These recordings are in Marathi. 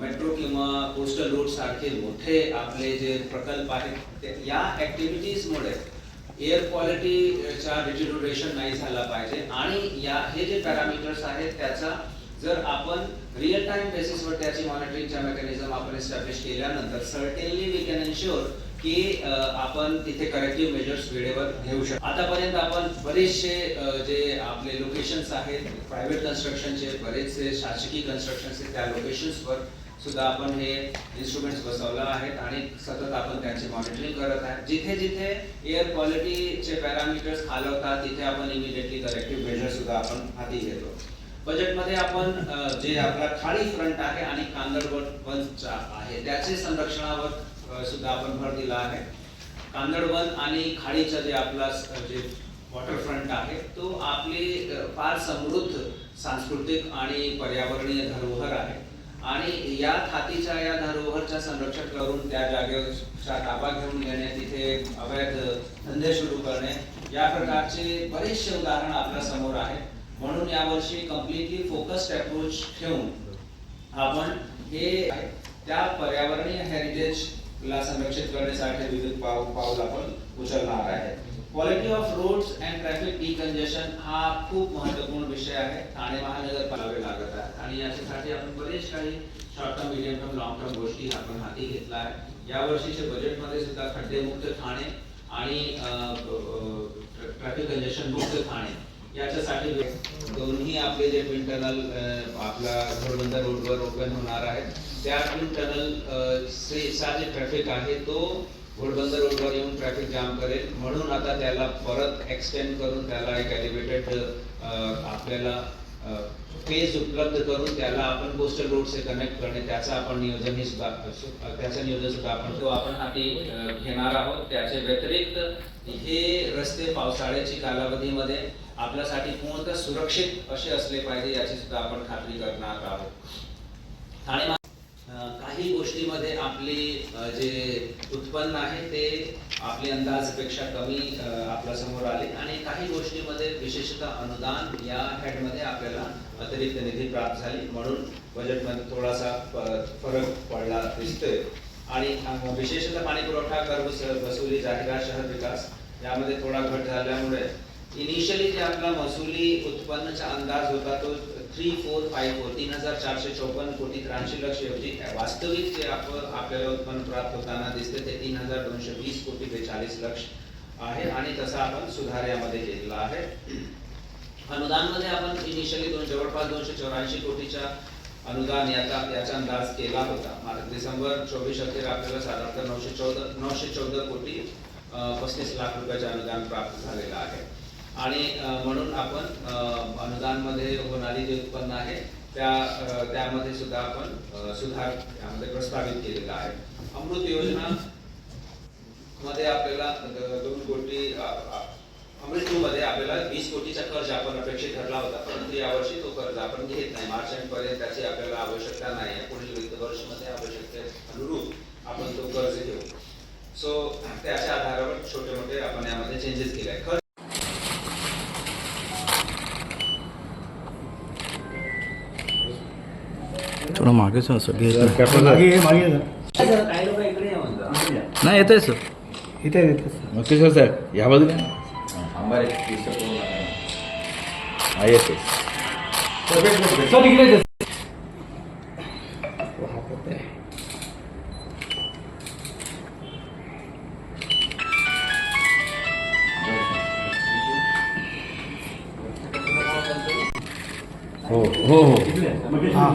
मेट्रो किंवा कोस्टल रोड सारखे मोठे आपले जे प्रकल्प आहेत या ऍक्टिव्हिटीजमुळे एअर क्वालिटीचा डिटिरोरेशन नाही झाला पाहिजे. आणि या हे जे पॅरामीटर्स आहेत त्याचा जर आपण रिअल टाइम बेसिसवर त्याची मॉनिटरिंगच्या मेकॅनिझम आपण एस्टॅब्लिश केल्यानंतर सर्टेनली वी कॅन एन्श्युअर की आपण तिथे करेक्टिव्ह मेजर्स वेळेवर घेऊ शकतो. आतापर्यंत आपण बरेचसे जे आपले लोकेशन्स आहेत प्रायव्हेट कन्स्ट्रक्शनचे बरेचसे शासकीय कन्स्ट्रक्शन्स आहेत त्या लोकेशन्सवर सुद्धा आपण हे इन्स्ट्रुमेंट्स बसवलं आहेत आणि सतत आपण त्यांचे मॉनिटरिंग करत आहे. जिथे जिथे एअर क्वालिटीचे पॅरामीटर्स खालवतात तिथे आपण इमिडिएटली करेक्टिव्ह मेजर सुद्धा आपण हाती घेतो. बजेटमध्ये आपण जे आपला खाडी फ्रंट आहे आणि कांदळवन वनचा आहे त्याचे संरक्षणावर सुद्धा आपण भर दिला आहे. कांदळवन आणि खाडीचा जे आपला जे वॉटरफ्रंट आहे तो आपली फार समृद्ध सांस्कृतिक आणि पर्यावरणीय धरोहर आहे. आणि या थातीच्या या धरोहरच्या संरक्षण करून त्या जागेचा ताबा घेऊन घेणे तिथे अवैध धंदे सुरू करणे या प्रकारचे बरेचसे उदाहरण आपल्यासमोर आहे. म्हणून यावर्षी कम्प्लिटली फोकस्ड अप्रोच ठेवून आपण हे त्या पर्यावरणीय हेरिटेज ला संरक्षित करण्यासाठी विविध पाऊल पाऊल आपण उचलणार आहे. Quality of roads and traffic decongestion हा खूप महत्त्वपूर्ण विषय आहे. ठाणे महानगरपालिकेला लागत आहे. आणि याच्यासाठी आपण बरेच काही short term medium term long term गोष्टी आपण हाती घेतला आहे या वर्षीच्या बजेटमध्ये सुद्धा खड्डेमुक्त ठाणे आणि ट्रॅफिक कंजेशन मुक्त ठाणे याच्यासाठी दोन्ही आपले जे ट्विन टनल आपला घोडबंदर रोडवर ओपन होणार आहेत. त्या ट्विन टनल चा जे ट्रॅफिक आहे तो घोडबंदर रोडवर येऊन ट्रॅफिक जाम करेल. म्हणून आता त्याला परत एक्सटेंड करून त्याला एक एलिव्हेटेड आपल्याला फेज उपलब्ध करून त्याला आपण कोस्टल रोड से कनेक्ट करणे त्याचं आपण नियोजन हे सुद्धा त्याचं नियोजन सुद्धा आपण तो आपण हाती घेणार आहोत. त्याचे व्यतिरिक्त हे रस्ते पावसाळ्याची कालावधीमध्ये आपल्यासाठी पूर्णतः सुरक्षित असे असले पाहिजे याची सुद्धा आपण खात्री करणार आहोत. आणि काही गोष्टीमध्ये आपली जे उत्पन्न आहे ते आपले अंदाजपेक्षा कमी आपल्यासमोर आले. आणि काही गोष्टीमध्ये विशेषतः अनुदान या हेडमध्ये आपल्याला अतिरिक्त निधी प्राप्त झाली. म्हणून बजेटमध्ये थोडासा फरक पडला दिसतोय. आणि विशेषतः पाणी पुरवठा कर वसुली जाहिरात शहर विकास यामध्ये थोडा घट झाल्यामुळे इनिशियली जे आपला महसुली उत्पन्नाचा अंदाज होता तो थ्री फोर फाईव्ह फोर तीन हजार चारशे चौपन्न कोटी त्र्याऐंशी लक्ष ऐवजी वास्तविक जे आपण आपल्याला उत्पन्न प्राप्त होताना दिसते ते तीन हजार दोनशे वीस कोटी बेचाळीस लक्ष आहे आणि तसा आपण सुधार्यामध्ये घेतला आहे आहे. अनुदानमध्ये आपण इनिशियली दोन जवळपास दोनशे चौऱ्याऐंशी कोटीच्या अनुदान याचा याचा अंदाज केला होता. मात्र डिसेंबर चोवीस अखेर आपल्याला साधारणतः नऊशे चौदा नऊशे चौदा कोटी पस्तीस लाख रुपयाचे अनुदान प्राप्त झालेलं आहे. आणि म्हणून आपण अनुदान अनुदानमध्ये होणारी जे उत्पन्न आहे त्या त्यामध्ये सुद्धा आपण सुधार त्यामध्ये प्रस्तावित केलेला आहे. अमृत योजना मध्ये आपल्याला दोन कोटी अमृत मध्ये आपल्याला वीस कोटीचा कर्ज आपण अपेक्षित ठरला होता परंतु यावर्षी तो कर्ज आपण घेत नाही. मार्च एंड पर्यंत त्याची आपल्याला आवश्यकता नाही. पुढील वित्त वर्षामध्ये आवश्यकते अनुरूप आपण तो कर्ज घेऊ. सो त्याच्या आधारावर छोटे मोठे आपण यामध्ये चेंजेस केले आहे थोडं नाही. मागे म्हणतात नाही सर. इथे आहे, इथे आहे. मुकेश्वर साहेब या बाजूला हा. येते. हो हो हो. हा.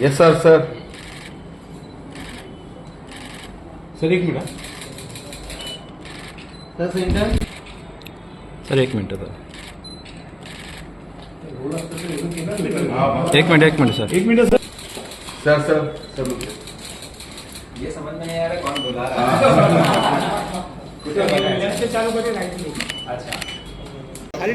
येस सर सर सर एक मिनिट हा. सर सेंटर सर एक मिनटं सर रोड असतं तर इथून केलं ना. एक मिनिट एक मिनिट सर। एक minute sir. Sir sir sir ये समझ में नहीं आ रहा कौन बुला। रहा है चालू करेल अच्छा। अ,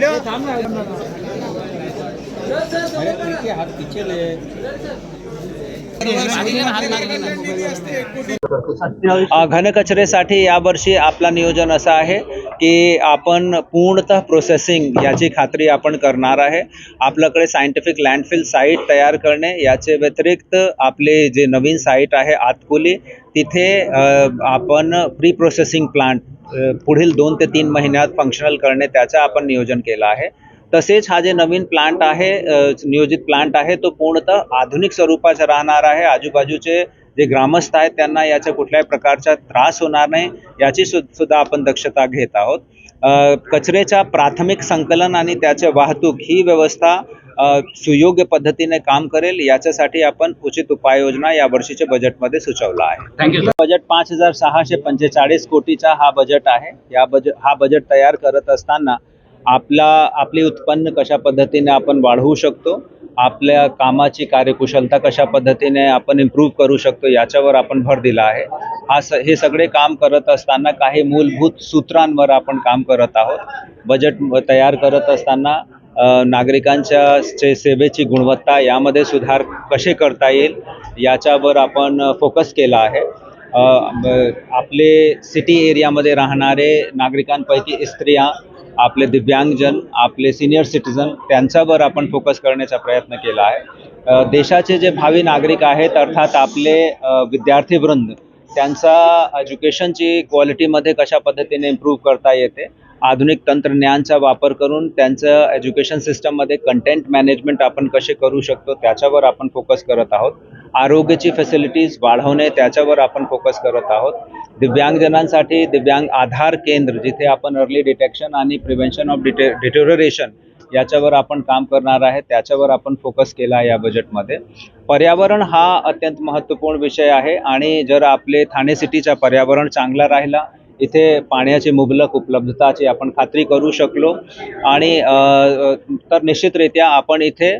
घनकचरेसाठी यावर्षी आपला नियोजन असं आहे की आपण पूर्णतः प्रोसेसिंग याची खात्री आपण करणार आहे. आपल्याकडे सायंटिफिक लँडफिल साईट तयार करणे याचे व्यतिरिक्त आपले जे नवीन साईट आहे आतकुली तिथे आपण प्री प्रोसेसिंग प्लांट पुढील दोन ते तीन महिन्यात फंक्शनल करणे त्याचं आपण नियोजन केलं आहे. तसेच हा जे नवीन प्लांट आहे नियोजित प्लांट आहे तो पूर्णतः आधुनिक स्वरूपाचा राहणार आहे. आजूबाजूचे जे ग्रामस्थ आहेत त्यांना याच्या कुठल्याही प्रकारचा त्रास होणार नाही याची सुद्धा आपण दक्षता घेत आहोत. कचऱ्याच्या प्राथमिक संकलन आणि त्याचे वाहतूक ही व्यवस्था सुयोग्य पद्धतीने काम करेल. याच्यासाठी आपण उचित उपाययोजना या वर्षीच्या बजेटमध्ये सुचवला आहे. बजेट पाच हजार सहाशे पंचेचाळीस कोटीचा हा बजेट आहे. या बजेट हा बजेट तयार करत असताना आपला आपली उत्पन्न कशा पद्धतीने आपण वाढवू शकतो आपल्या कामाची कार्यकुशलता कशा पद्धतीने आपण इम्प्रूव्ह करू शकतो याच्यावर आपण भर दिला आहे. हा स हे सगळे काम करत असताना काही मूलभूत सूत्रांवर आपण काम करत आहोत. बजेट तयार करत असताना नागरिकांच्या सेवेची गुणवत्ता यामध्ये सुधार कसे करता येईल याच्यावर आपण फोकस केला आहे. आपले सिटी एरियामध्ये राहणारे नागरिकांपैकी स्त्रिया आपले दिव्यांगजन आपले सिनियर सिटीजन त्यांच्यावर आपण फोकस करण्याचा प्रयत्न केला आहे. देशाचे जे भावी नागरिक आहेत अर्थात आपले विद्यार्थीवृंद त्यांचा एज्युकेशनची क्वालिटीमध्ये कशा पद्धतीने इम्प्रूव्ह करता येते आधुनिक तंत्रज्ञानचा वापर करून त्यांचं एज्युकेशन सिस्टममध्ये कंटेंट मॅनेजमेंट आपण कसे करू शकतो त्याच्यावर आपण फोकस करत आहोत. आरोग्याची फॅसिलिटीज वाढवणे त्याच्यावर आपण फोकस करत आहोत. दिव्यांगजनांसाठी दिव्यांग आधार केंद्र जिथे आपण अर्ली डिटेक्शन आणि प्रिव्हेन्शन ऑफ डिटे डिटोररेशन याच्यावर आपण काम करणार आहे त्याच्यावर आपण फोकस केला आहे या बजेटमध्ये पर्यावरण हा अत्यंत महत्त्वपूर्ण विषय आहे आणि जर आपले ठाणे सिटीचा पर्यावरण चांगला राहिला इथे पाण्याची मुबलक उपलब्धताची आपण खात्री करू शकलो आणि तर निश्चितरित्या आपण इथे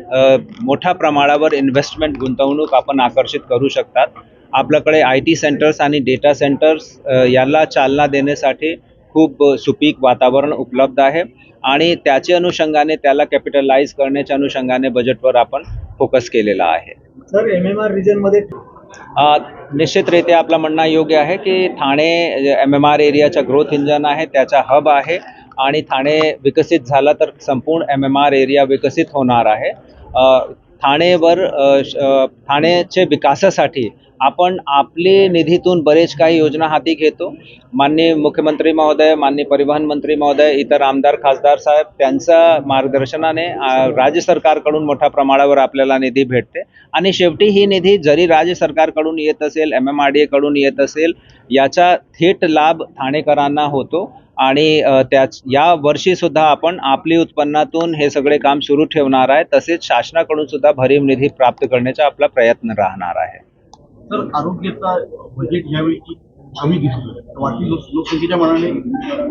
मोठ्या प्रमाणावर इन्व्हेस्टमेंट गुंतवणूक आपण आकर्षित करू शकतात. आपल्याकडे आय टी सेंटर्स आणि डेटा सेंटर्स याला चालना देण्यासाठी खूप सुपीक वातावरण उपलब्ध आहे. आणि त्याच्या अनुषंगाने त्याला कॅपिटलाइज करण्याच्या अनुषंगाने बजेटवर आपण फोकस केलेला आहे. सर एम एम आर रिजनमध्ये निश्चितरित्या आपलं म्हणणं योग्य आहे की ठाणे एम एम आर एरियाचा ग्रोथ इंजन आहे त्याचा हब आहे. आणि ठाणे विकसित झाला तर संपूर्ण एम एम आर एरिया विकसित होणार आहे. ठाणेवर श- ठाणेचे विकासासाठी आपण आपले निधीतून बरेच काही योजना हाती घेतो. माननीय मुख्यमंत्री महोदय माननीय परिवहन मंत्री महोदय इतर आमदार खासदार साहेब त्यांच्या मार्गदर्शनाने राज्य सरकारकडून मोठ्या प्रमाणावर आपल्याला निधी भेटते. आणि शेवटी ही निधी जरी राज्य सरकारकडून येत असेल एम एम आर डी एकडून येत असेल याचा थेट लाभ ठाणेकरांना होतो. आणि त्याच या वर्षी सुद्धा आपण आपली उत्पन्नातून हे सगळे काम सुरू ठेवणार आहे. तसेच शासनाकडून सुद्धा भरीव निधी प्राप्त करण्याचा आपला प्रयत्न राहणार आहे. सर आरोग्याचा बजेट यावेळी कमी दिसतोय. वाढती लोक लोकसंख्येच्या मनाने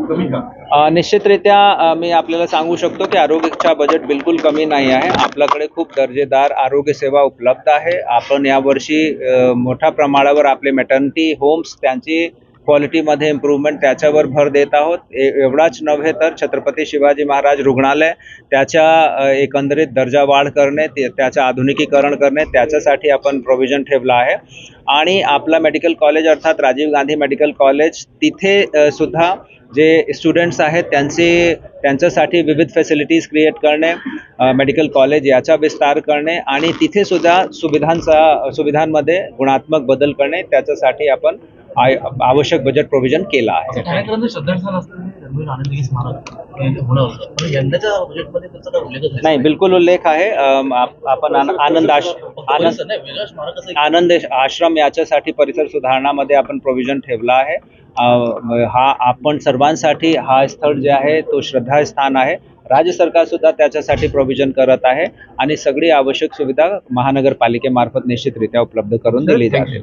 कमी का? अ, निश्चितरित्या मी आपल्याला सांगू शकतो की आरोग्याचा बजेट बिलकुल कमी नाही आहे. आपल्याकडे खूप दर्जेदार आरोग्य सेवा उपलब्ध आहे. आपण यावर्षी मोठ्या प्रमाणावर आपले मेटर्निटी होम्स त्यांची क्वालिटीमध्ये इम्प्रूव्हमेंट त्याच्यावर भर देत आहोत. ए एवढाच नव्हे तर छत्रपती शिवाजी महाराज रुग्णालय त्याच्या एकंदरीत दर्जा वाढ करणे त्याचं आधुनिकीकरण करणे त्याच्यासाठी आपण प्रोव्हिजन ठेवलं आहे. आणि आपला मेडिकल कॉलेज अर्थात राजीव गांधी मेडिकल कॉलेज तिथे सुद्धा जे स्टुडंट्स आहेत त्यांचे त्यांच्यासाठी विविध फॅसिलिटीज क्रिएट करणे मेडिकल कॉलेज याचा विस्तार करणे आणि तिथे सुद्धा सुविधांचा सुविधांमध्ये गुणात्मक बदल करणे त्याच्यासाठी आपण आवश्यक बजेट प्रोव्हिजन केलं आहे. नाही बिलकुल उल्लेख आहे. आपण आन- आनंद आनंद आश्रम याच्यासाठी परिसर सुधारणामध्ये आपण प्रोव्हिजन ठेवला आहे. हा आपण सर्वांसाठी हा स्थळ जे आहे तो श्रद्धास्थान आहे. राज्य सरकार सुद्धा त्याच्यासाठी प्रोव्हिजन करत आहे आणि सगळी आवश्यक सुविधा महानगरपालिकेमार्फत निश्चितरित्या उपलब्ध करून दिली जाते.